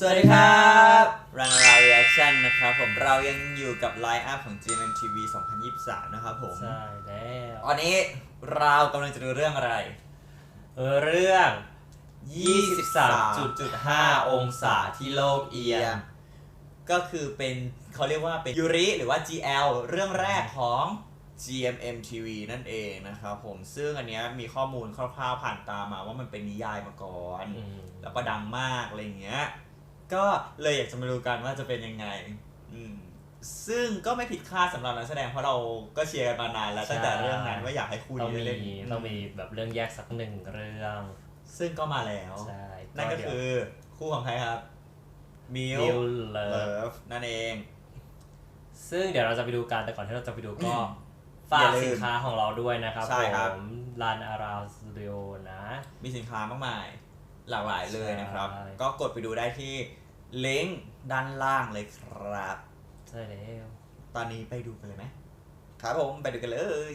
สวัสดีครับ Run Around Reaction นะครับผมเรายังอยู่กับไลน์อัพของ GMMTV 2023 นะครับผมใช่แล้ววันนี้เรากำลังจะดูเรื่องอะไรเออเรื่อง 23.5 องศาที่โลกเอียง ก็คือเป็นเขาเรียกว่าเป็นยูริหรือว่า GL เรื่องแรกของ GMMTV นั่นเองนะครับผมซึ่งอันเนี้ยมีข้อมูลคร่าวๆผ่านตามาว่ามันเป็นนิยายมาก่อนอืมแล้วก็ดังมากอะไรอย่างเงี้ย ก็เลยอยากจะมาดูกันว่าจะเป็นยังไง อืมซึ่งก็ไม่ผิดคาดสำหรับนักแสดงเพราะเราก็เชียร์กันมานานแล้วตั้งแต่เรื่องนั้นว่าอยากให้คู่ต้องนี้มีเล่นต้องมีแบบเรื่องแยกสักหนึ่งเรื่อง ซึ่งก็มาแล้วใช่นั่นก็คือคู่ของใครครับมิวดิวเลเลิฟฟนั่นเอง ซึ่งเดี๋ยวเราจะไปดูกันแต่ก่อนที่เราจะไปดูก็ฝาอย่ากลืมสินค้าของเราด้วยนะครับใช่ครับผมลานอาราวสตูดิโอนะ มีสินค้ามากมาย หลากหลายเลยนะครับ ใช่ ก็กดไปดูได้ที่ลิงก์ด้านล่างเลยครับ ใช่แล้วตอนนี้ไปดูกันเลยไหมครับผมไปดูกันเลย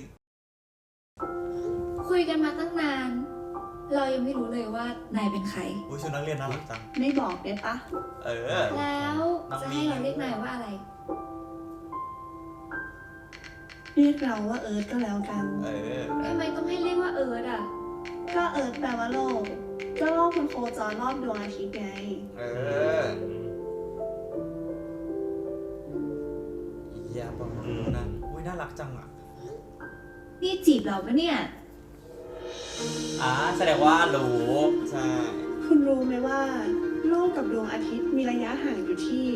คุยกันมาตั้งนาน เรายังไม่รู้เลยว่านายเป็นใคร อุ้ยชุดนักเรียนน่ารักจัง ไม่บอกได้ปะ เออ แล้วน้องจะมีให้เราเรียกนายว่าอะไร เรียกเราว่าเอิร์ธก็แล้วกัน เออ ทำไมต้องให้เรียกว่าเอิร์ดอะ ก็เอิร์ธแปลว่าโลก ก็โลกมันโคจรรอบดวงอาทิตย์ไง เอออย่าบอกนะอุ้ยน่ารักจังอะ นี่จีบเราปะเนี่ย อ่าแสดงว่ารู้ใช่คุณรู้ไหมว่า โลกกับดวงอาทิตย์มีระยะห่างอยู่ที่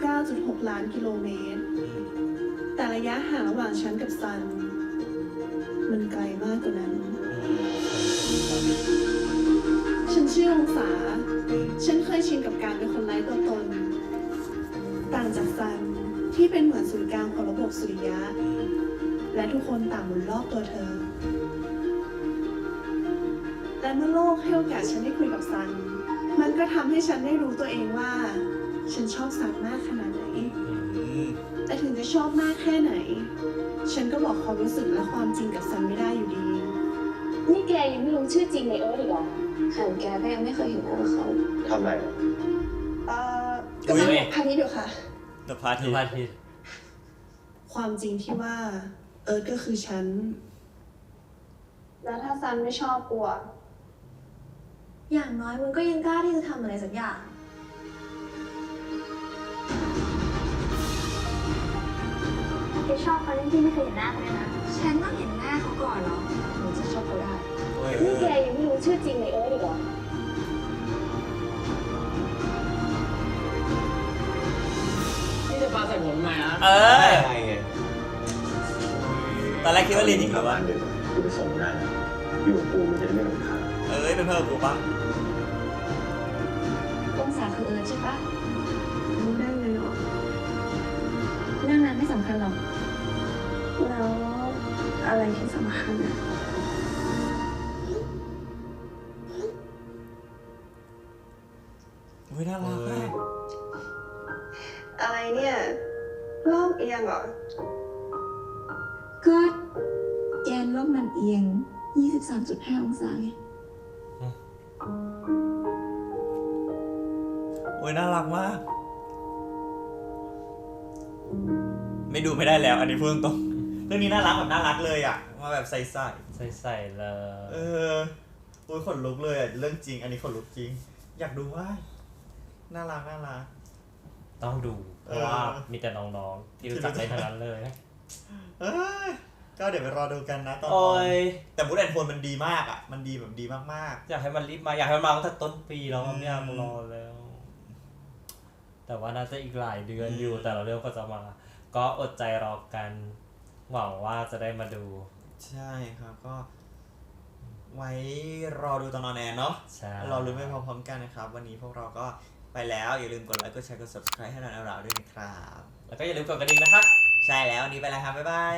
149.6 ล้านกิโลเมตรอืมแต่ระยะห่างระหว่างฉันกับซัน มันไกลมากกว่านั้นฉัน ชินกับการเป็นคนไร้ตัวตน ต่างจากซันที่เป็นเหมือนศูนย์กลางของระบบสุริยะ และทุกคนต่างหมุนรอบตัวเธอ และเมื่อโลกให้โอกาสฉันได้คุยกับซัน มันก็ทำให้ฉันได้รู้ตัวเองว่า ฉันชอบซันมากขนาดไหน แต่ถึงจะชอบมากแค่ไหน ฉันก็บอกความรู้สึกและความจริงกับซันไม่ได้อยู่ดี นี่แกยังไม่รู้ชื่อจริงในเอิร์ธอีกเหรอ ห่างแกก็ยังไม่เคยเห็นหน้าเขาทำอะไรเอ่อกำลังบอกพานี้เดี๋ยวค่ะ เดอะพาร์ดูตี้พระอาทิตย์ความจริงที่ว่า เอิร์ธก็คือฉัน แล้วถ้าซันไม่ชอบกูอะอย่างน้อยมึงก็ยังกล้าที่จะทำอะไรสักอย่าง แกชอบเขาที่ที่ไม่เคยเห็นหน้าเขาเลยนะ ฉันต้องเห็นหน้าเขาก่อนเหรอถึงจะชอบ อจริงในเอิร์ธอีกเหรอนี่จะปาใส่ผมทำไมนะเออใช่ไงตอนแรกคิดว่าเรียนจริงเหรอวะ เดี๋ยวกูไปส่งได้นะอยู่กับกูมันจะได้ไม่รำคาญเอ้ยเป็นเพื่อนกับกูปะองศาคือเอิร์ดใช่ปะรู้ได้ไงหรอเรื่องนั้นไม่สำคัญหรอกแล้วอะไรที่สำคัญอะ อุ้ยน่ารักอะอะไรเนี่ยโลกเอียงเหรอ ก็แกนโลกมันเอียง 23.5 องศาไงโอ้ยน่ารักมาก ไม่ดูไม่ได้แล้ว อันนี้พูดตรงๆเรื่องนี้น่ารักแบบน่ารักเลยอะมาแบบใส่ใส่ใส่เลๆเอยอโอ้ยขนลุกเลยอะเรื่องจริง อันนี้ขนลุกจริง อยากดูว่า น่ารักน่ารัก ต้องดู เพราะว่ามีแต่น้องๆที่รู้จักได้ทั้งนั้นเลยเอ้ยก็เดี๋ยวไปรอดูกันนะตอนโอ้ยแต่บูธแอนโทนมันดีมากอะ มันดีแบบดีมากอยากให้มันรีบมาอยากให้มันมาตั้งแต่ต้นปีแล้วอืมเนี่ยมึงรอแล้ว แต่ว่าน่าจะอีกหลายเดือนอืมอยู่แต่ละเรื่องก็จะมา ก็อดใจรอกัน หวังว่าจะได้มาดู ๆ ใช่ครับก็ ไว้รอดูตอนนอนแอนเนาะใช่ เราลุ้นไปพร้อมๆกันนะครับ วันนี้พวกเราก็ ไปแล้วอย่าลืมกดไลค์กดแชร์กด subscribe ให้นอนเราด้วยนะครับ แล้วก็อย่าลืมกดกระดิ่งนะครับ ใช่แล้ววันนี้ไปแล้วครับ บ๊ายบาย